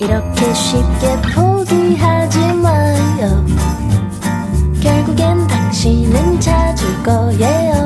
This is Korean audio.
이렇게 쉽게 포기하지 마요. 결국엔 당신은 찾을 거예요.